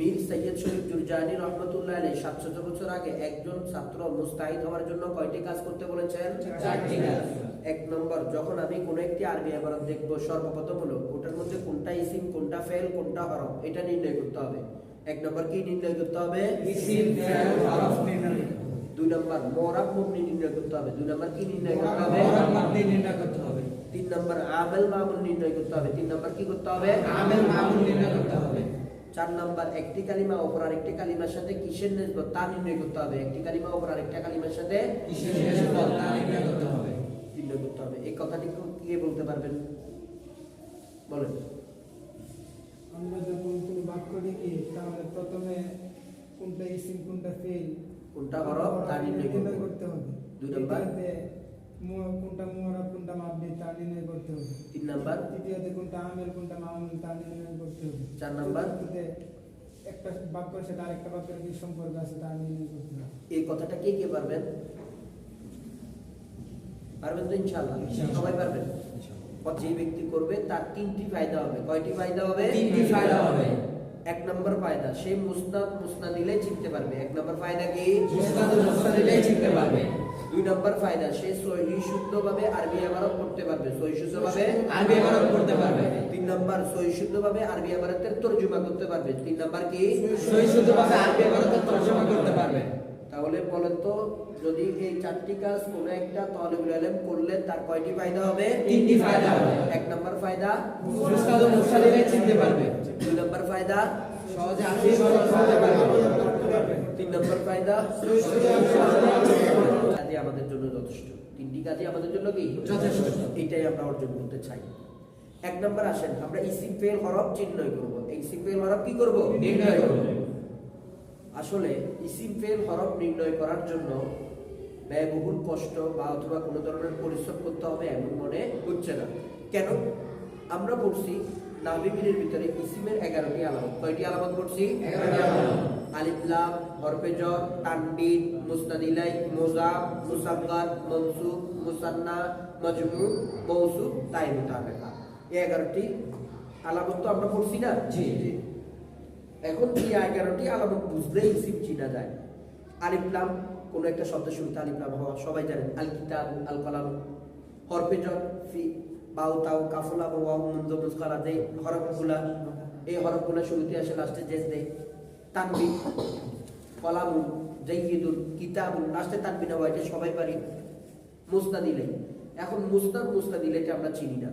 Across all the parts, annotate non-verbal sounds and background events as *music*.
মীর সৈয়দ শরীফ জুরজানি রহমতুল্লাহ আলী সাতশত বছর আগে একজন ছাত্র মুস্তাহিদ হওয়ার জন্য কয়টি কাজ করতে বলেছেন? চারটি। কাজ। এক নম্বর যখন আমি কোনো একটি আরবি আবারত দেখব সর্বপ্রথম হলো ওটার মধ্যে কোনটা ইসিম কোনটা ফেল কোনটা হরফ এটা নির্ণয় করতে হবে। এক নম্বর কি নির্ণয় করতে হবে? ইসিম ফেল হরফ নির্ণয়। দুই নম্বর মরাব মুবনি নির্ণয় করতে হবে। দুই নম্বর কি নির্ণয় করতে হবে? নির্ণয় করতে হবে। তিন নম্বর আমেল মামুল নির্ণয় করতে হবে। তিন নম্বর কি করতে হবে? আমেল মামুল নির্ণয় করতে হবে। চার নাম্বার একটি কালিমা অপর আরেকটি কালিমার সাথে কিসের নিসবত? তা নির্ণয় করতে হবে। একটি কালিমা অপর আরেকটা কালিমার সাথে কিসের নিষ্পদ তা নির্ণয় করতে হবে। নির্ণয় করতে হবে। এই কথাটি কি- কে বলতে পারবেন। বলেন। আমরা যখন কোনো বাক্য লিখি তাহলে প্রথমে কোনটা ইসিম কোনটা ফেল কোনটা হরফ তা নির্ণয় হবে। করতে হবে। দুই নাম্বার? কোনটা মুহরফ কোনটা মাবনি তা নির্ণয় করতে হবে। তিন নাম্বার? তৃতীয়তে কোনটা আমেল কোনটা মামুল তা নির্ণয় করতে হবে। চার নাম্বার? একটা বাক্যের সাথে আরেকটা বাক্যের কি সম্পর্ক আছে তা নির্ণয় করতে হবে। এই কথাটা কে কে পারবেন? পারবেন তো ইনশাআল্লাহ। সবাই পারবেন? যে ব্যক্তি করবে তার তিনটি ফায়দা হবে। কয়টি ফায়দা হবে? তিনটি ফায়দা হবে। এক নম্বর ফায়দা সে মুসনাদ মুসনাদ দিলে চিনতে পারবে। এক নম্বর ফায়দা কি? মুস্তাদুল মুস্তাদিলে চিনতে পারবে। দুই নম্বর ফায়দা সে সহি শুদ্ধভাবে আরবি ইবারত পড়তে পারবে। সহি শুদ্ধভাবে আরবি ইবারত পড়তে পারবে। তিন নম্বর সহি শুদ্ধভাবে আরবি ইবারতের তর্জমা করতে পারবে। তিন নম্বর কি? সহি শুদ্ধভাবে আরবি ইবারতের তর্জমা করতে পারবে। তাহলে বলেন তো যদি এই চারটি কাজ কোন একটা তলিবুল আলেম করলে তার কয়টি ফায়দা হবে? তিনটি ফায়দা হবে। এক নম্বর ফায়দা? মুস্তাদুল মুস্তাদিলে চিনতে পারবে। দুই নম্বর ফায়দা? সহজে আরবি ইবারত পড়তে পারবে। তিন নম্বর ফায়দা? আমাদের জন্য যথেষ্ট। তিনটি কাজই আমাদের জন্য কি? যথেষ্ট। এটাই আমরা অর্জন করতে চাই। এক নম্বর আসেন আমরা ইসিম ফেল হরফ চিহ্নয় করব। এই ইসিম ফেল হরফ কি করব? নির্ণয় করবে। আসলে ইসিম ফেল হরফ নির্ণয় করার জন্য ব্যয়বহুল কষ্ট বা অথবা কোনো ধরনের পরিশ্রম করতে হবে এমন মনে হচ্ছে না। কেন? আমরা পড়ছি নাবিবিনের ভিতরে ইসিমের এগারোটি আলামত। কয়টি আলামত আলামত। আলিফলাম হরফেজর তানবিন মুস্তাদিলাই মোজাব মুসাব্বার মনসুব মুসান্না মজমু মৌসুব তাই মুতাবেকা। এই এগারোটি আলামত তো আমরা পড়ছি না? জি জি। এখন এই এগারোটি আলামত বুঝলেই ইসিম চিনা যায়। আলিফলাম কোনো একটা শব্দের শুরুতে আলিফলাম হওয়া সবাই জানেন আল কিতাব আল কালাম হরফেজর ফি বাউ কাফলা ওয়াও মুন্দ দে হরফগুলা, এই হরফগুলা শুরুতে আসে লাস্টে জেস দে তানবিন কলামুন জাইয়িদুল, কিতাবুল লাস্টে তানবিন হওয়া এটা সবাই পারি। মুস্তাদিলে এখন মুস্তাদ মুস্তাদিলেটা আমরা চিনি না।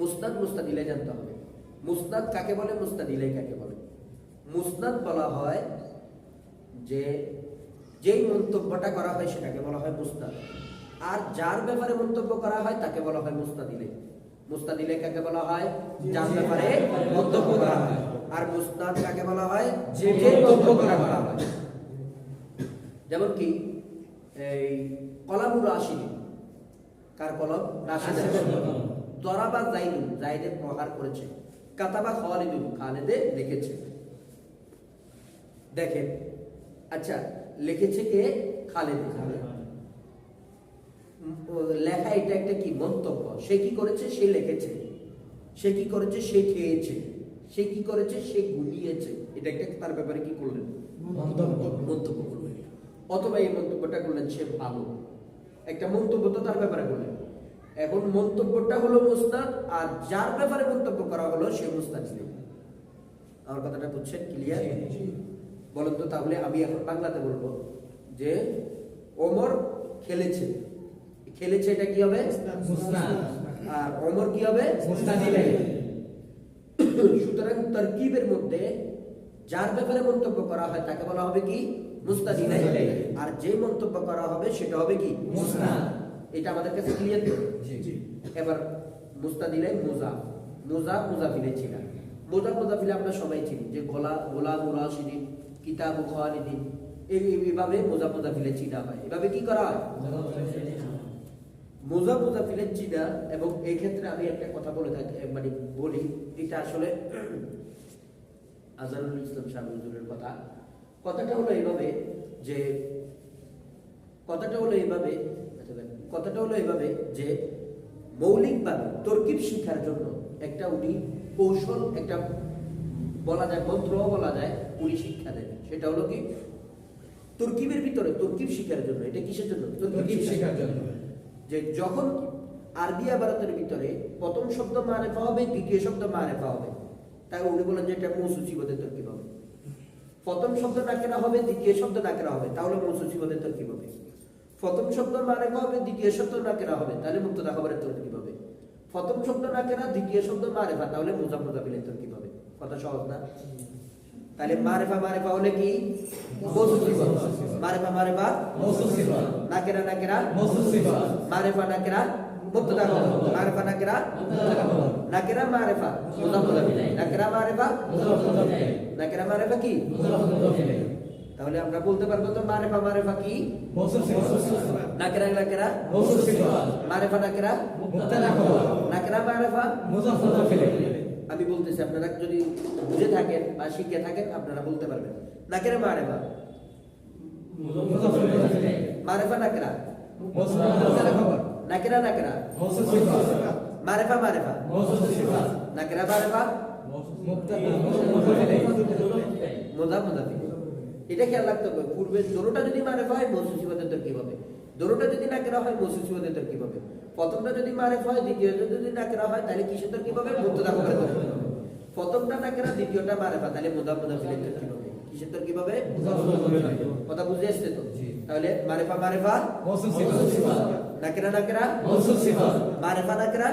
মুস্তাদ মুসনাদ মুস্তাদিলে জানতে হবে। মুসনাদ কাকে বলে? মুস্তাদিলে কাকে বলে? মুসনাদ বলা হয় যে, যেই মন্তব্যটা করা হয় সেটাকে বলা হয় মুসনাদ আর যার ব্যাপারে মন্তব্য করা হয় তাকে বলা হয় মুস্তাদিলে। মুস্তাদিলে কাকে বলা হয়? যার ব্যাপারে মন্তব্য করা হয়। আর মুস্তাদ কাকে বলা হয়? যে মন্তব্য করা হয়। যেমন কি এই কলামুর রাশিদি। কার কলম? রাশিদের। দরাবা জাইদুন জাইদে প্রহার করেছে। কাতাবা খালিদুন খালেদে লিখেছে দেখেন। আচ্ছা লিখেছে কে? খালেদ। লেখা এটা একটা কি মন্তব্য? সে কি করেছে? সে লিখেছে। সে কি করেছে? সে খেয়েছে। সে কি করেছে? সে ঘুমিয়েছে এটা একটা তার ব্যাপারে কি করলেন? মন্তব্য। মন্তব্য করলেন। অথবা এই মন্তব্যটা করলেন সে ভালো। একটা মন্তব্য তো তার ব্যাপারে করলেন। এখন মন্তব্যটা হলো মুস্তাদ আর যার ব্যাপারে মন্তব্য করা হলো সে মুস্তাদ ছিল। আমার কথাটা বুঝছেন? ক্লিয়ার বলেন তো তাহলে আমি এখন বাংলাতে বলব যে ওমর খেলেছে। খেলেছে এটা কি হবে? আর ওমর কি হবে? সুতরাং তরকিবের মধ্যে যার ব্যাপারে মন্তব্য করা হয় তাকে বলা হবে কি? মুস্তাদিলাই আর যে মন্তব্য করা হবে সেটা হবে কি? এটা আমাদের কাছে ক্লিয়ার জি এবার মুস্তাদিলাই মোজা। মোজা মুজাফিলে ছিল। মোজা মুজাফিলে আমরা সবাই চিনি। যে গোলা গোলা মুরা শিরিন কিতাব এই এইভাবে মোজা মুজাফিলে চিনা হয়। এভাবে কি করা হয়। মোজা মুজাফিলের চিনা এবং এই ক্ষেত্রে আমি একটা কথা বলে থাকি মানে বলি এটা আসলে আজানুল ইসলাম শাহরুজুরের কথা। কথাটা হলো এইভাবে যে কথাটা হলো এইভাবে কথাটা হলো এইভাবে যে মৌলিকভাবে তর্কিব শিক্ষার জন্য একটা উনি কৌশল একটা বলা যায় মন্ত্রও বলা যায় উনি শিক্ষা দেন সেটা হলো কি? তুর্কিবের ভিতরে তুর্কিব শিখার জন্য এটা কিসের জন্য? তরকিব শেখার জন্য। যে যখন আরবি আবারতের ভিতরে প্রথম শব্দ মারেফা হবে, দ্বিতীয় শব্দ মারেফা হবে, তাই উনি বলেন যে এটা মৌসুসিবদের তর্কিব হবে। প্রথম শব্দ নাকেরা হবে, দ্বিতীয় শব্দ নাকেরা হবে, তাহলে মৌসুসিবদের তর্কিব হবে। প্রথম শব্দ মারেফা হবে, দ্বিতীয় শব্দ নাকেরা হবে, তাহলে মুক্তদা খবরের তর্কিব হবে। প্রথম শব্দ নাকেরা, দ্বিতীয় শব্দ মারেফা, তাহলে মোজা মোজাবিলের তর্কিব হবে। কথা সহজ না? তাহলে মারেফা মারেফা হলে কি? মারেফা মারেফা? নাকেরা নাকেরা? মারেফা নাকেরা? মুবতাদা খবর মারেফা নাকেরা? খবর নাকেরা মারেফা? ইলাইহি। নাকেরা মারেফা? মুজাফ মুজাফ ইলাইহি নাকেরা মারেফা কি? ইলাইহি তাহলে আমরা বলতে পারব তো মারেফা মারেফা কি? মৌসুফ সিফাত নাকেরা নাকেরা? মৌসুফ সিফাত মারেফা নাকেরা? মুবতাদা খবর নাকেরা মারেফা? মুজাফ মুজাফ ইলাইহি আমি বলতেছি, আপনারা যদি বুঝে থাকেন বা শিখে থাকেন, আপনারা বলতে পারবেন। নাকেরা মারেফা। মারেফা নাকেরা? নাকেরা মারেফা মারেফা? নাকেরা মারেফা? মোজাফি এটা খেয়াল রাখতে হবে পূর্বে দোনোটা যদি মারেফা হয় মৌসুসিবাদের তোর কি হবে? দোনোটা যদি না কেনা হয় মৌসুসিবাদের তোর কি হবে প্রথমটা যদি মারেফ হয় দ্বিতীয়টা যদি না কেনা হয় তাহলে কিসের তোর কি হবে মুক্তদা খবরের তোর কি প্রথমটা না কেনা দ্বিতীয়টা মারেফা তাহলে মোদা ফিলে তোর কি হবে কিসের তোর কি ইলাইহি কথা বুঝে এসছে তো? জি। তাহলে মারেফা মারেফা নাকেরা নাকেরা মৌসুফ সিফাত মারেফা নাকেরা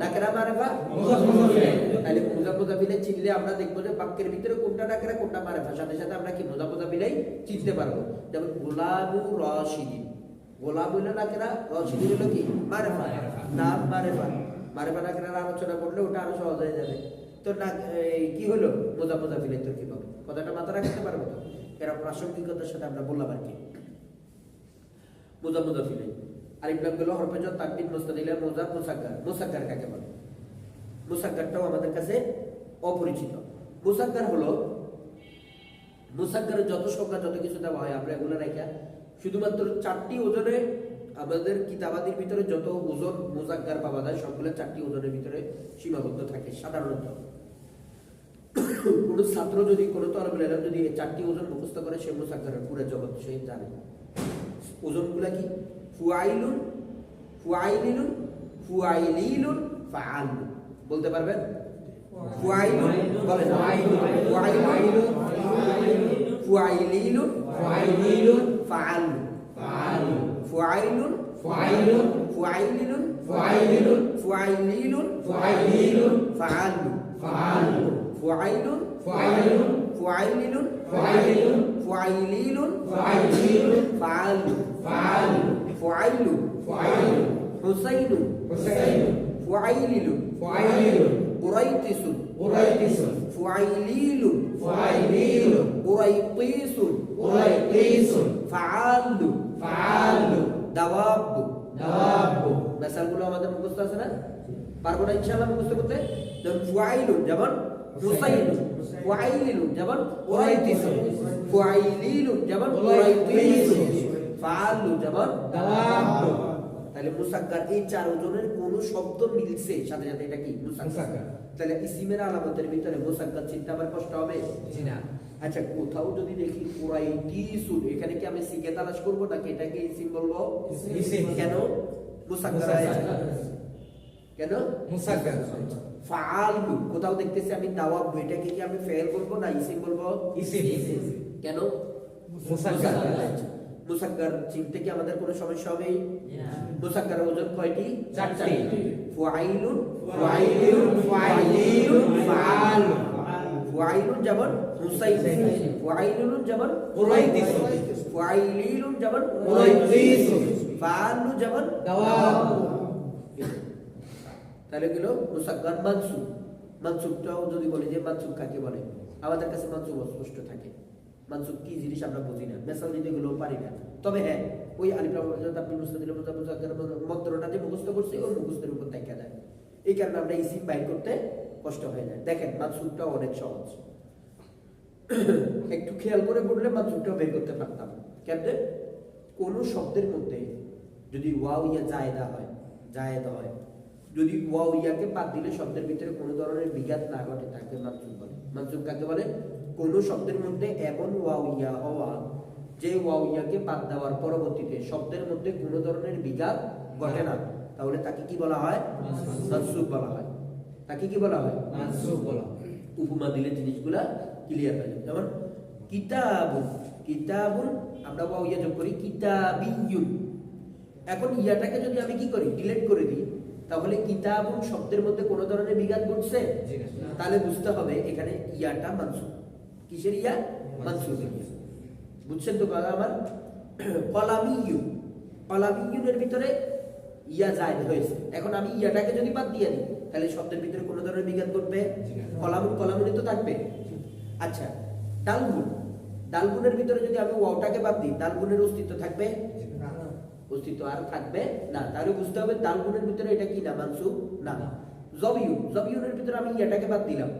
নাকেরা মারেফা মুজাফ মুজাফ তাহলে মোজা মোজা মিলে চিনলে আমরা দেখব যে বাক্যের ভিতরে কোনটা নাকেরা কোনটা মারেফা সাথে সাথে আমরা কি মোজা মোজা মিলেই চিনতে পারব যেমন গোলাবু রশিদিন গোলাপ হইল নাকেরা কি মারেফা নাম মারেফা মারেফা নাকেরার আলোচনা করলে ওটা আরও সহজ হয়ে যাবে তো না কি হলো মোজা মোজা মিলে তোর কি পাবো কথাটা মাথা রাখতে পারব তো এরা প্রাসঙ্গিকতার সাথে আমরা বললাম আর কি মোজা মোজা ফিলে আরিফ নাম গেল হরফেজ তাকবিদ মুস্তাদিলা মোজা, মুসাক্কার। মুসাক্কার কাকে বলে? মুসাক্কারটাও আমাদের কাছে অপরিচিত। মুসাক্কার হলো, মুসাক্কারের যত সংখ্যা, যত কিছু দেওয়া হয়, আমরা এগুলো রেখা শুধুমাত্র চারটি ওজনে আমাদের কিতাবাদির ভিতরে যত ওজন মুসাক্কার পাওয়া যায়, সবগুলো চারটি ওজনের ভিতরে সীমাবদ্ধ থাকে, সাধারণত। কোনো ছাত্র যদি, কোনো তরফ যদি এই চারটি ওজন মুখস্থ করে, সে মুসাক্কারের পুরো জগৎ সে জানে। ওজনগুলা কি ফুয়াইলুন ফুয়াইলিলুন ফুয়াইলিলুন ফাআলুন বলতে পারবেন ফুয়াইলুন বলেন ফুয়াইলুন ফুয়াইলিলুন ফাইলিলুন ফাআলুন ফাআলুন ফুয়াইলুন ফাইলুন ফুয়াইলিলুন ফাইলিলুন ফুয়াইলিলুন ফাইলিলুন ফাআলুন ফাআলুন ফুয়াইলুন ফাইলুন ফুয়াইলিলুন ফাইলিলুন ফুয়াইলিলুন ফাইলিলুন ফাআলুন ফাআলুন ফুয়াইলুন ফাইলুন হুসাইনুন হুসাইনুন ফুয়াইলিলুন ফাইলিলুন উরাইতিসুন উরাইতিসুন ফুয়াইলিলুন ফাইলিলুন উরাইতিসুন উরাইতিসুন ফাআলু ফাআলু দাওয়াবু দাওয়াবু মেসালগুলো আমাদের মুখস্থ আছে না পারব না ইনশাআল্লাহ মুখস্থ করতে যেমন ফুয়াইলুন যেমন হুসাইনুন ফুয়াইলিলুন যেমন উরাইতিসুন ফুয়াইলিলুন যেমন উরাইতিসুন দাওয়াবু তাহলে মুসাক্কার এই চার ওজনের কোন শব্দ মিলছে? সাথে সাথে এটা কি? মুসাক্কার। তাহলে ইসিমের আলামতের ভিতরে মুসাক্কার চিন্তা আমার কষ্ট হবে? জি না। আচ্ছা কোথাও যদি দেখি এখানে কি আমি সিকে তালাশ করব নাকি এটাকে ইসিম বলব? ইসিম। কেন? মুসাক্কার আছে কেন? মুসাক্কার। ফাআলু কোথাও দেখতেছি আমি দাওয়াব এটাকে কি আমি ফেল বলব না ইসিম বলব? ইসিম। কেন? মুসাক্কার। মুসাক্কার চিনতে কি আমাদের কোনো সমস্যা হবে? মুসাক্কার ওজন কয়টি? চারটি। ফুয়াইলুন ফাইলিলুন ফাইলিলুন ফাআলুন ফুয়াইলুন যেমন হুসাইন ফুয়াইলুন যেমন ফুয়াইলিলুন যেমন ফাআলু যেমন দাওয়াবু তাহলে গেল মুসাক্কার মানসুব মানসুবটাও যদি বলি যে মানসুব কাকে বলে? আমাদের কাছে মানসুব অস্পষ্ট থাকে। মানসুব কি জিনিস আমরা বুঝি না। মেসাল দিতে গেলেও পারি না। তবে হ্যাঁ ওই মন্ত্রটা যে মুখস্থ করছে, ওই মুখস্থের উপর দেখা যায়। এই কারণে আমরা ইসিম বাইর করতে কষ্ট হয়ে যায় দেখেন মানসুবটাও অনেক সহজ। একটু খেয়াল করে পড়লে মানসুবটাও বের করতে পারতাম। কেমনে? কোন শব্দের মধ্যে যদি ওয়াও ইয়া জায়দা হয়, জায়েদা হয়, যদি ওয়াও ইয়াকে বাদ দিলে শব্দের ভিতরে কোনো ধরনের বিঘাত না ঘটে, তাকে মানসুব বলে। মানসুব কাকে বলে? কোনো শব্দের মধ্যে এমন ওয়াও ইয়া হওয়া যে ওয়াও ইয়াকে বাদ দেওয়ার পরবর্তীতে শব্দের মধ্যে কোনো ধরনের বিঘাত ঘটে না তাহলে তাকে কি বলা হয়? মানসুব বলা হয়। তাকে কি বলা হয়? মানসুব বলা উপমা দিলে জিনিসগুলা ক্লিয়ার হয়ে যাবে। যেমন কিতাবুন কিতাবুন আমরা ওয়াও ইয়া যোগ করি কিতাবিয়ুন। এখন ইয়াটাকে যদি আমি কি করি? ডিলিট করে দিই তাহলে কিতাবুন শব্দের মধ্যে কোনো ধরনের বিঘাত ঘটছে? তাহলে বুঝতে হবে এখানে ইয়াটা মানসুব কিসের ইয়া মানসুব বুঝছেন তো কথা আমার? কলামিয়ু। কলামিয়ুনের ভিতরে ইয়া জায়দ হয়েছে। এখন আমি ইয়াটাকে যদি বাদ দিয়ে দিই তাহলে শব্দের ভিতরে কোনো ধরনের বিঘাত ঘটবে? জি না। কলামুন কলামুনি তো থাকবে। আচ্ছা ডালগুন ডালগুনের ভিতরে যদি আমি ওয়াওটাকে বাদ দিই ডালগুনের অস্তিত্ব থাকবে? অস্তিত্ব আর থাকবে না। তাহলে বুঝতে হবে ডালগুনের ভিতরে এটা কি না মানসুব না। জবিউন। জবিউনের ভিতরে আমি ইয়াটাকে বাদ দিলাম।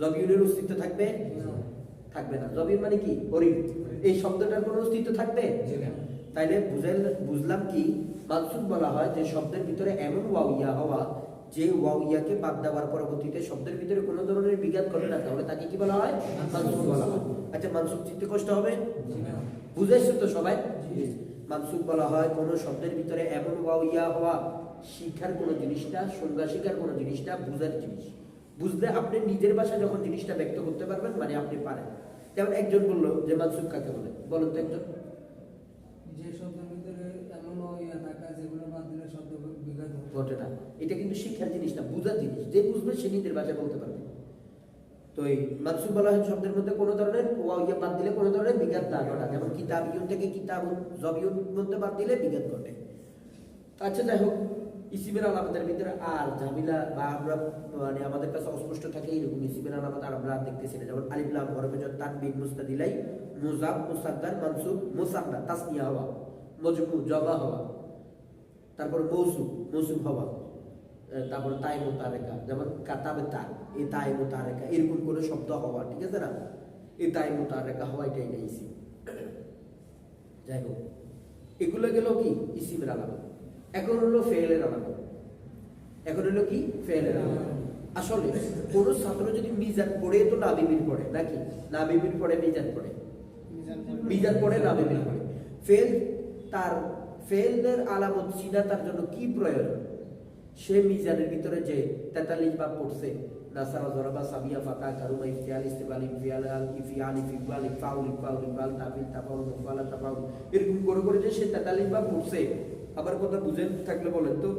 জবিউনের অস্তিত্ব থাকবে? থাকবে না। জবিউন মানে কি? হরিণ। এই শব্দটার কোনো অস্তিত্ব থাকবে? তাইলে বুঝাইল বুঝলাম কি? মানসুব বলা হয় যে শব্দের ভিতরে এমন ওয়াও ইয়া হওয়া যে ওয়াও ইয়াকে বাদ দেওয়ার পরবর্তীতে শব্দের ভিতরে কোনো ধরনের বিঘাত ঘটে না। তাহলে তাকে কি বলা হয়? মানসুব বলা হয়। আচ্ছা মানসুব চিনতে কষ্ট হবে? বুঝাইছো তো সবাই? মানসুব বলা হয় কোনো শব্দের ভিতরে এমন ওয়াও ইয়া হওয়া শিখার কোনো জিনিসটা সংজ্ঞা শিখার কোনো জিনিসটা বুঝার জিনিস। বুঝলে আপনি নিজের ভাষায় যখন জিনিসটা ব্যক্ত করতে পারবেন মানে আপনি পারেন। যেমন একজন বলল যে মানসুব কাকে বলে? বলুন তো একজন যে শব্দের ভিতরে এমন ইয়া থাকা যেগুলো বাদ দিলে শব্দ বিঘাত ঘটে না। এটা কিন্তু শিক্ষার জিনিস না বুঝার জিনিস। যে বুঝবে সে নিজের ভাষায় বলতে পারবে। তো এই মানসুব বলা হয় শব্দের মধ্যে কোনো ধরনের ওয়াও ইয়া বাদ দিলে কোনো ধরনের বিঘাত না ঘটা যেমন কিতাব ইউন থেকে কিতাব জবিউন মধ্যে বাদ দিলে বিঘাত ঘটে। আচ্ছা যাই হোক। ইসিমের আলামতের ভিতরে আর ঝামিলা বা আমরা মানে আমাদের কাছে অস্পষ্ট থাকে এরকম ইসিমের আলামত আর আমরা দেখতেছি না। যেমন আলিফলাম হরফেজর তানবিন মুস্তাদিলাই, মুজাব, মুসাদ্দার মানসুব মুসান্না তাসনিয়া হওয়া, মজমু, জবা হওয়া, তারপর মৌসু মৌসুম হওয়া তারপর তাই মোতারেকা, যেমন কাতাবে তার এই তাই মোতারেকা, এরকম কোনো শব্দ হওয়া, ঠিক আছে না? এই তাই মোতারেকা হওয়া, এটাই না ইসিম যাই হোক, এগুলো গেল কি? ইসিমের আলামত। এখন হলো ফেলের আলামত এখন হলো কি? ফেলের আলামত আসলে কোন ছাত্র যদি মিজান পড়ে, তো না বিবির পড়ে, নাকি? না বিবির পড়ে, মিজান পড়ে। মিজান পড়ে না বিবির পড়ে। ফেল তার ফেলদের আলামত চিনা তার জন্য কি প্রয়োজন? সে মিজানের ভিতরে যে তেতাল্লিশ বা পড়ছে, নাসারা জরাবা, সাবিয়া, ফাতা, কারুমা, ইফতিয়াল, ইস্তেবাল ইফিয়াল আল ইফিয়াল ইফিবাল ইফাউল ইফাউল ইফাল মুফালা তাপাউল এরকম করে করে যে সে তেতাল্লিশ বা পড়ছে আবার কথা বুঝেন থাকলে বলেন তো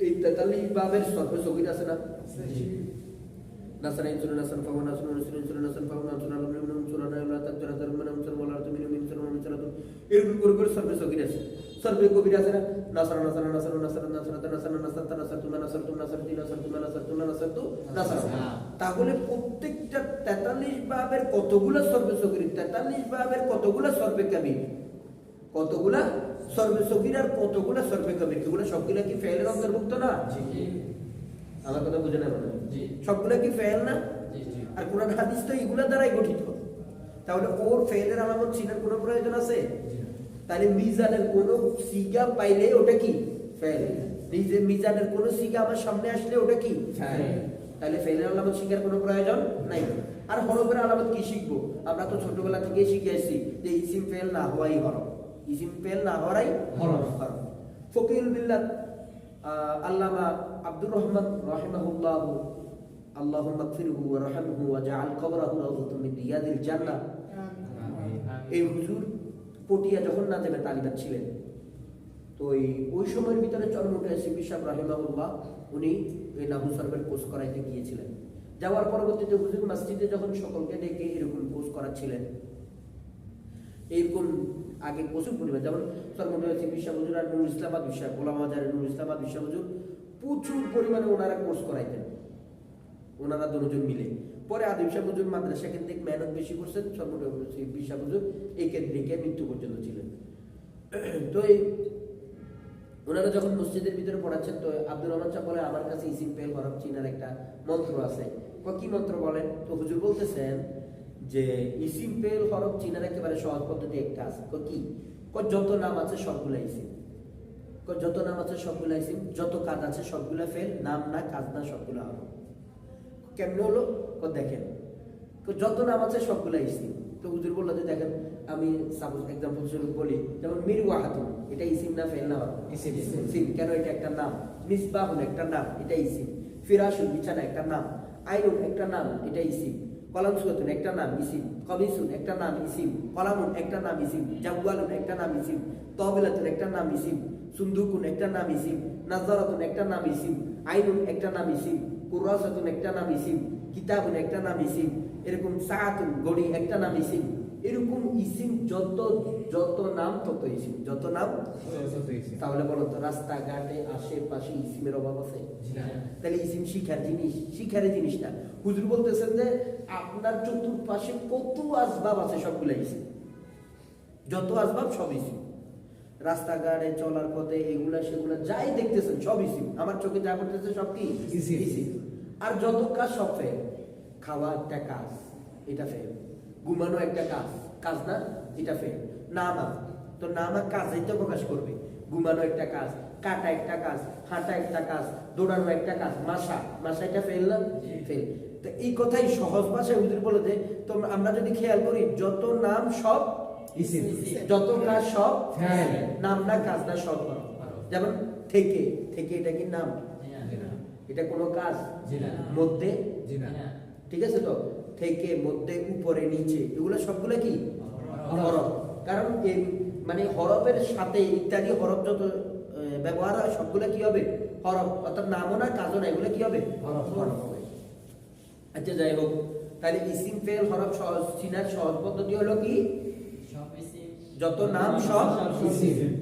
এই তেতাল্লিশ বাবের সর্বে সগির আছে না ইনসুর নাসান ফাওয়া ইনসুর নাসান ফাওয়া আলম মিন তাজরা ওয়ালা মিন মিন এরকম করে করে সর্বে সগির আছে সর্বে কবির আছে তুমা তুম তুমা তুমা তু তাহলে প্রত্যেকটা তেতাল্লিশ বাবের কতগুলা সর্বে সগির তেতাল্লিশ বাবের কতগুলো সর্বে কবির কতগুলা সর্বে সগির আর কতগুলা সর্বে কবির এগুলো সবগুলা কি ফেলের অন্তর্ভুক্ত না? আমার কথা বুঝে না। সবগুলা কি ফেল না। আর কোরআন হাদিস তো এগুলা দ্বারাই গঠিত। তাহলে ওর ফেলের আলামত চিনার কোনো প্রয়োজন আছে? তাহলে মিজানের কোনো সিগা পাইলে ওটা কি? ফেল নিজে মিজানের কোনো সিগা আমার সামনে আসলে ওটা কি। তাহলে ফেলের আলামত শিখার কোনো প্রয়োজন নাই। আর হরফের আলামত কি শিখব? আমরা তো ছোটবেলা থেকে শিখে আসছি যে ইসিম ফেল না হওয়াই হরফ। ইসিম ফেল না। হরফ ফকিরুল বিল্লাহ আহ, আল্লামা আব্দুর রহমান রাহিমাহুল্লাহ আল্লাহুম্মা গফিরহু ওয়া রাহমহু ওয়া জাআল কবরাহু রাওযাতাম মিন রিয়াদিল জান্নাহ। এই হুজুর পটিয়া যখন নাজেবে তালিবাত ছিলেন। তো ওই ওই সময়ের ভিতরে চরমুটে সিপি সাহেব রাহিমাহুল্লাহ উনি এই নাহু সরবের কোর্স করাইতে গিয়েছিলেন। যাওয়ার পরবর্তীতে হুজুর মসজিদে যখন সকলকে ডেকে এরকম কোর্স করাচ্ছিলেন। এইরকম আগে প্রচুর পরিমাণ, যেমন সিপি সাহেব হুজুর আর নুর ইসলামাদ বিষয় গোলাম আজারের নুর ইসলামাদ বিষয় হুজুর প্রচুর পরিমাণে ওনারা কোর্স করাইতেন। ওনারা দুজন মিলে। পরে আদিম শাহ হুজুর মাদ্রাসা কেন্দ্রিক মেহনত বেশি করছেন সর্বপ্রথম শাহ হুজুর এই কেন্দ্রিকে মৃত্যু পর্যন্ত ছিলেন। *clears throat* তো এই ওনারা যখন মসজিদের ভিতরে পড়াচ্ছেন, তো আব্দুর রহমান সাহেব বলে আমার কাছে ইসিম পেল হরফ চিনার একটা মন্ত্র আছে। কি মন্ত্র বলেন? তো হুজুর বলতেছেন যে ইসিম পেল হরফ চিনার একেবারে সহজ পদ্ধতি একটা আছে। কি যত নাম আছে সবগুলা ইসিম। যত নাম আছে সবগুলা ইসিম যত কাজ আছে সবগুলা ফেল নাম না কাজ না সবগুলা হলো কেমনে হলো? দেখেন। যত নাম আছে সবগুলা ইসিম। তো হুজুর বলল যে দেখেন আমি সাপোজ এক্সাম্পল স্বরূপ বলি যেমন মির ওয়াহাতুন এটা ইসিম না ফেল না ইসিম। ইসিম। কেন এটা একটা নাম? মিসবাহুন একটা নাম এটা ইসিম। ফিরাসুন বিছানা একটা নাম। আইনুন একটা নাম এটা ইসিম। কলাম সুয়াতুন একটা নাম ইসিম কবিসুন একটা নাম ইসিম কলামুন একটা নাম ইসিম জাগুয়ালুন একটা নাম ইসিম তহবিলাতুন একটা নাম ইসিম সুন্দুকুন একটা নাম ইসিম নাজারাতুন একটা নাম ইসিম আইনুন একটা নাম ইসিম কুরাসাতুন একটা নাম ইসিম কিতাবুন একটা নাম ইসিম এরকম সাহাতুন গড়ি একটা নাম ইসিম এরকম ইসিম যত যত নাম তত ইসিম। যত নাম তাহলে বলো তো রাস্তাঘাটে আশেপাশে ইসিমের অভাব আছে? তাহলে ইসিম শিখার জিনিস শিখার জিনিস না হুজুর বলতেছেন যে আপনার চতুর্পাশে কত আসবাব আছে সবগুলো ইসিম। যত আসবাব সব ইসিম। রাস্তাঘাটে চলার পথে এগুলা সেগুলা যাই দেখতেছেন সব ইসিম। আমার চোখে যা করতেছে সব কি? ইসিম। আর যত কাজ সব ফেল খাওয়া কাজ এটা ফেল ঘুমানো একটা কাজ কাজ না? এটা ফেল নামা। তো নামা কাজই তো প্রকাশ করবে। ঘুমানো একটা কাজ কাটা একটা কাজ হাঁটা একটা কাজ দৌড়ানো একটা কাজ মাসা। মাসা এটা ফেল না ফেল তো এই কথাই সহজ ভাষায় হুজুর বলে যে তোমরা আমরা যদি খেয়াল করি যত নাম সব যত কাজ সব ফেল। নাম না কাজ না সব যেমন থেকে। থেকে এটা কি নাম? এটা কোনো কাজ? মধ্যে। ঠিক আছে তো? থেকে মধ্যে উপরে নিচে। এগুলো সবগুলো কি? হরফ। কারণ মানে হরফের সাথে ইত্যাদি হরফ যত ব্যবহার হয় সবগুলো কি হবে? হরফ। অর্থাৎ নামও না কাজও না এগুলো কি হবে? হরফ। হরফ হবে। আচ্ছা যাই হোক। তাহলে ইসিম ফেল হরফ সহজ চিনার সহজ পদ্ধতি হলো কি? যত নাম সব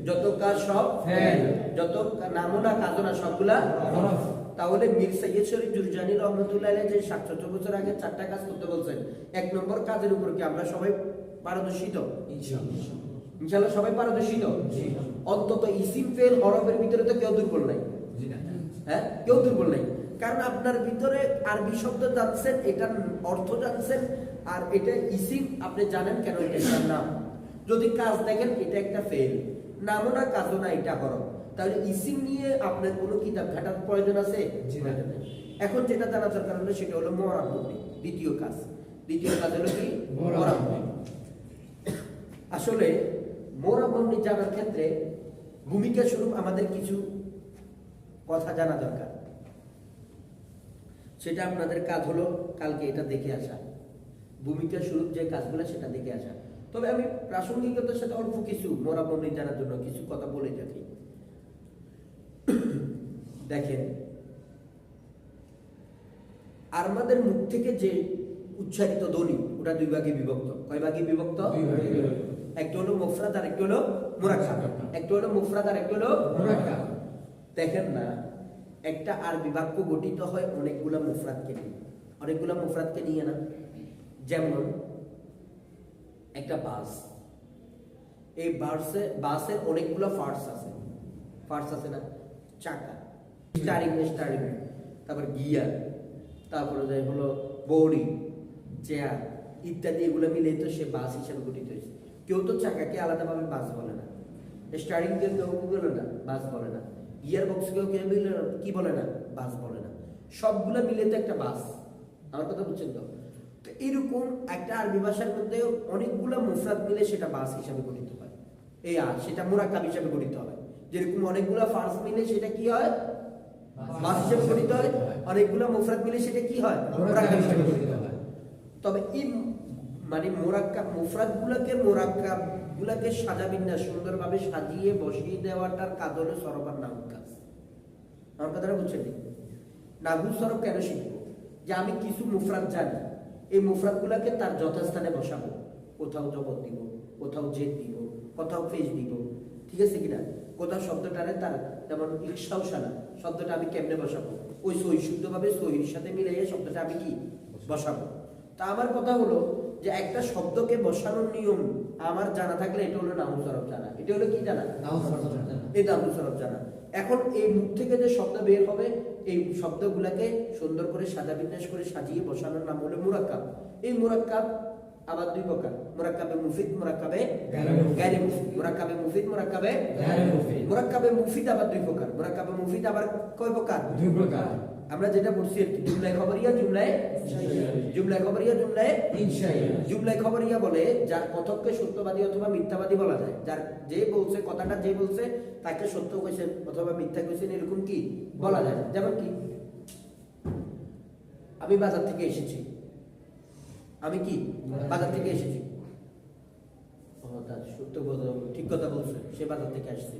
যত কাজ সব ফেল। যত নামও না কাজও না সবগুলা হরফ। তাহলে মীর সৈয়দ শরীফ জুরজানি রহমতুল্লাহ যে সাতশো বছর আগে চারটা কাজ করতে বলছেন এক নম্বর কাজের উপর কি আমরা সবাই পারদর্শী তো ইনশাল্লাহ সবাই পারদর্শী তো অন্তত ইসিম ফেল হরফের ভিতরে তো কেউ দুর্বল নাই। হ্যাঁ? কেউ দুর্বল নাই। কারণ আপনার ভিতরে আরবি শব্দ জানছেন এটার অর্থ জানছেন আর এটা ইসিম আপনি জানেন কেন এটা নাম? যদি কাজ দেখেন এটা একটা ফেল। নামও না কাজও না এটা হরফ। তাহলে ইসিম নিয়ে আপনার কোনো কিতাব ঘাটার প্রয়োজন আছে। এখন যেটা জানা দরকার হলো সেটা হলো মরাবনি দ্বিতীয় কাজ। দ্বিতীয় কাজ হলো কি। মরাবনি আসলে মোরাবনি জানার ক্ষেত্রে ভূমিকা স্বরূপ আমাদের কিছু কথা জানা দরকার। সেটা আপনাদের কাজ হলো কালকে এটা দেখে আসা। ভূমিকা স্বরূপ যে কাজগুলো সেটা দেখে আসা। তবে আমি প্রাসঙ্গিকতার সাথে অল্প কিছু মোরাবনি জানার জন্য কিছু কথা বলে থাকি। দেখেন আর মুখ থেকে যে উচ্চারিত ধ্বনি ওটা দুই ভাগে বিভক্ত। কয় ভাগে বিভক্ত? একটা হলো মুফরাদ আর একটা হলো মুরাক্কাব একটা হলো মুফরাদ আর একটা হলো মুরাক্কাব। দেখেন না একটা আরবি বাক্য গঠিত হয় অনেকগুলা মুফরাদকে নিয়ে। অনেকগুলা মুফরাদকে নিয়ে না? যেমন একটা বাস। এই বাসে বাসের অনেকগুলো ফার্টস আছে। ফার্টস আছে না? চাকা। স্টারিং স্টারিং তারপর গিয়ার তারপরে যে হলো বডি চেয়ার ইত্যাদি এগুলো মিলে তো সে বাস হিসেবে গঠিত হয়েছে। কেউ তো চাকাকে আলাদাভাবে বাস বলে না। স্টারিং কেউ কেউ বলে না বাস বলে না। গিয়ার বক্স কেউ মিলে কি বলে না বাস বলে না। সবগুলো মিলে তো একটা বাস আমার কথা বুঝছেন তো? তো এরকম একটা আরবি ভাষার মধ্যে অনেকগুলো মুফরাদ মিলে সেটা বাস হিসাবে গঠিত হয়। এই আর সেটা মোরাক্কাব হিসাবে গঠিত হয়। যেরকম অনেকগুলো ফার্স মিলে সেটা কি হয়? হয় অনেকগুলো মুফরাদ মিলে সেটা কি হয়? তবে এই মানে সুন্দরভাবে সাজিয়ে বসিয়ে দেওয়াটার কাজ হলো সরবার কাজ। আমার কথাটা বুঝছেন সরব কেন শিখব? যে আমি কিছু মুফরাদ জানি, এই মুফরাদ গুলাকে তার যথাস্থানে বসাবো। কোথাও জবত দিব, কোথাও জেদ দিব, কোথাও ফেস দিব ঠিক আছে কিনা? কোথাও শব্দটারে তার যেমন ইকসাও সানা শব্দটা আমি কেমনে বসাবো? ওই সহি শুদ্ধভাবে সহির সাথে মিলাইয়ে শব্দটা আমি কি বসাবো? তা আমার কথা হলো যে একটা শব্দকে বসানোর নিয়ম আমার জানা থাকলে এটা হলো নাহু সরব জানা। এটা হলো কি জানা? এই নাহু সরব জানা। এখন এই মুখ থেকে যে শব্দ বের হবে এই শব্দগুলাকে সুন্দর করে সাজা বিন্যাস করে সাজিয়ে বসানোর নাম হলো মুরাক্কাব। এই মুরাক্কাব আবার দুই প্রকার। মুরাক্কাবে মুফিদ মুরাক্কাবে গায়রে মুফিদ। মুরাক্কাবে মুফিদ মুরাক্কাবে গায়রে মুফিদ। মুরাক্কাবে মুফিদ আবার দুই প্রকার। মুরাক্কাবে মুফিদ আবার কয় প্রকার? দুই প্রকার। আমরা যেটা পড়ছি আর কি জুমলায় খবরিয়া জুমলায় জুমলায় খবরিয়া জুমলায় ইনশাআল্লাহ। জুমলায় খবরিয়া বলে যার কথককে সত্যবাদী অথবা মিথ্যাবাদী বলা যায়। যার যে বলছে কথাটা যে বলছে তাকে সত্য কইছেন অথবা মিথ্যা কইছেন এরকম কি বলা যায়? যেমন কি আমি বাজার থেকে এসেছি। আমি কি? বাজার থেকে এসেছি। সত্য কথা, ঠিক কথা বলছে, সে বাজার থেকে আসছে।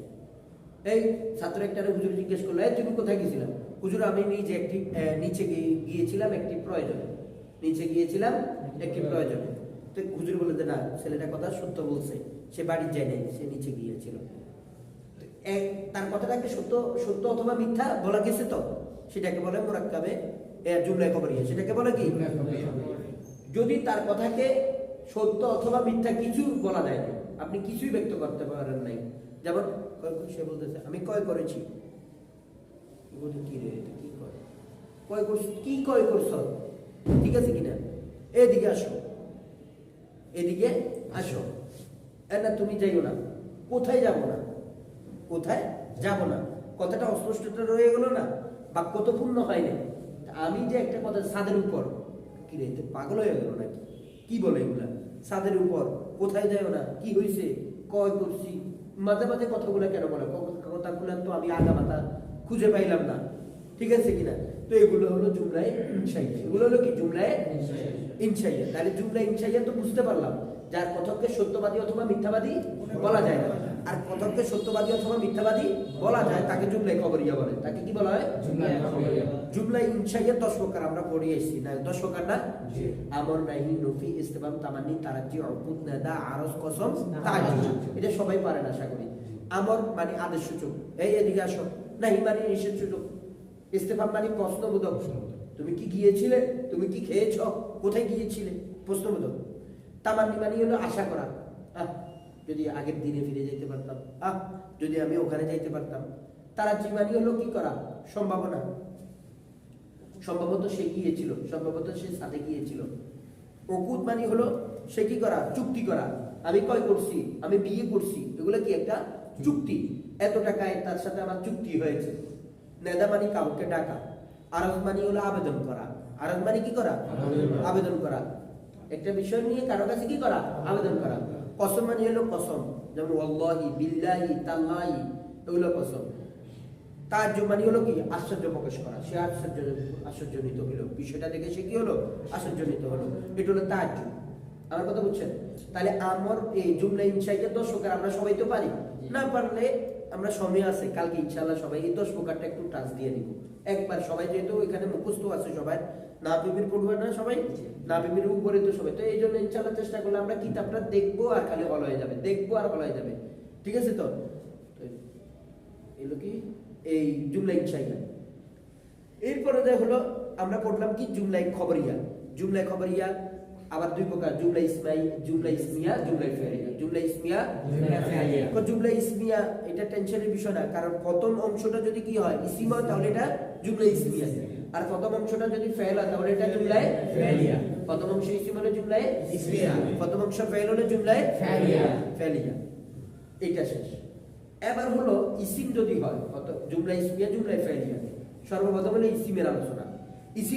এই ছাত্র একটা হুজুর জিজ্ঞেস করল, এই, তুমি কোথায় গেছিলাম হুজুর, আমি নিজে একটি নিচে গিয়েছিলাম একটি প্রয়োজনে। নিচে গিয়েছিলাম একটি প্রয়োজনে। তো হুজুর বলে না, ছেলেটা কথা সত্য বলছে। সে বাড়ি যায় নাই, সে নিচে গিয়েছিল। তার কথাটাকে সত্য সত্য অথবা মিথ্যা বলা গেছে তো? সেটাকে বলে মোরাক্কাবে জুমলায় খবরিয়া সেটাকে বলে কি? যদি তার কথাকে সত্য অথবা মিথ্যা কিছু বলা যায় না, আপনি কিছুই ব্যক্ত করতে পারেন নাই। যেমন সে বলতেছে, আমি কয় করেছি? কি রে কি কয়? কয় করছ কি কয় করছ? ঠিক আছে কিনা? এদিকে আসো। এদিকে আসো। না, তুমি যাইও না। কোথায় যাব না? কোথায় যাব না? কথাটা অস্পষ্টতা রয়ে গেল না বাক্য তো পূর্ণ হয়নি আমি যে একটা কথা ছাদের উপর কি এতে পাগল হয়ে গেল নাকি? কি বলে এগুলা? সাদের উপর কোথায় যায় না কি হয়েছে কয় করছি? মাঝে মাঝে কথাগুলো কেন বলে? কথাগুলো তো আমি আগা মাথা খুঁজে পাইলাম না। ঠিক আছে কিনা? তো এগুলো হলো জুমলায় এগুলো হলো কি? জুমলায় ইনসাইয়া তাহলে জুমলা ইনসাইয়া তো বুঝতে পারলাম যার কথককে সত্যবাদী অথবা মিথ্যাবাদী বলা যায় না। আর কথককে সত্যবাদী অথবা মিথ্যাবাদী বলা যায় তাকে জুমলাই খবরিয়া বলে। তাকে কি বলা হয়? জুমলা ইনসাইয়া দশ প্রকার আমরা পড়ে এসেছি। না দশ প্রকার না। আমর নাহি নফি ইস্তেফাম তামান্নি তারাজ্জি অবুদ নাদা আরজ কসম এটা সবাই পারে না আশা করি। আমর মানে আদেশ সূচক। এই এদিকে আসো। নাহি মানে নিষেধ সূচক। ইস্তেফাম মানে প্রশ্নবোধক। তুমি কি গিয়েছিলে? তুমি কি খেয়েছ? কোথায় গিয়েছিলে? প্রশ্নবোধক তামান্নি মানে হলো আশা করা। আহ, যদি আগের দিনে ফিরে যেতে পারতাম। আহ যদি আমি ওখানে যাইতে পারতাম। তারা জীবানী হলো কি করা? সম্ভাবনা। সম্ভবত সে গিয়েছিল। সম্ভবত সে সাথে গিয়েছিল। অকুত মানে হলো সে কি করা? চুক্তি করা। আমি কয় করছি? আমি বিয়ে করছি। এগুলো কি একটা চুক্তি? এত টাকায় তার সাথে আমার চুক্তি হয়েছে। নেদা মানে কাউকে ডাকা। আরজ মানে হলো আবেদন করা। আরজ মানে কি করা? আবেদন করা। একটা বিষয় নিয়ে কারও কাছে কি করা? আবেদন করা। কসম মানে হলো কসম। যেমন আল্লাহি বিল্লাহি তাল্লাহি এগুলো কসম। তার মানে হলো কি? আশ্চর্য প্রকাশ করা। সে আশ্চর্য আশ্চর্যজনিত হলো। বিষয়টা দেখে সে কি হলো? আশ্চর্যজনিত হলো। এটা হলো তার আমার কথা বুঝছেন? তাহলে আমার এই জুমলা ইনসাইটের দশ প্রকার আমরা সবাই তো পারি। না পারলে আমরা সময় আছে কালকে ইনশাল্লাহ সবাই এই দশ প্রকারটা একটু টাচ দিয়ে দিব একবার সবাই যেহেতু এখানে মুখস্থ আছে সবাই না বিবির পড়বে না সবাই না বিবির উপরে তো সবাই। তো এই জন্য ইনশাল্লাহ চেষ্টা করলে আমরা কিতাবটা দেখব আর খালি হল হয়ে যাবে দেখব আর হল হয়ে যাবে। ঠিক আছে তো? এলো কি? এই জুমলা ইনশাইয়া এরপরে হলো আমরা পড়লাম কি? জুমলাই খবরিয়া। জুমলাই খবরিয়া আবার দুই প্রকার জুমলা ইসমাই জুমলা ইসমিয়া জুমলা ফেরিয়া জুমলা ইসমিয়া জুমলা জুমলা ইসমিয়া এটা টেনশনের বিষয় না কারণ প্রথম অংশটা যদি কি হয় ইসিম হয় তাহলে এটা জুমলা ইসমিয়া আর প্রথম অংশটা যদি ফেল হয় তাহলে এটা জুমলায় ফেলিয়া। প্রথম অংশ ইসিম হলে জুমলায় ইসমিয়া। প্রথম অংশ ফেল হলে জুমলায় ফেলিয়া। ফেলিয়া এটা শেষ এবার হলো ইসিম যদি হয় জুমলা ইসমিয়া জুমলা ফেলিয়া সর্বপ্রথম হলো ইসিমের আলোচনা ইসিম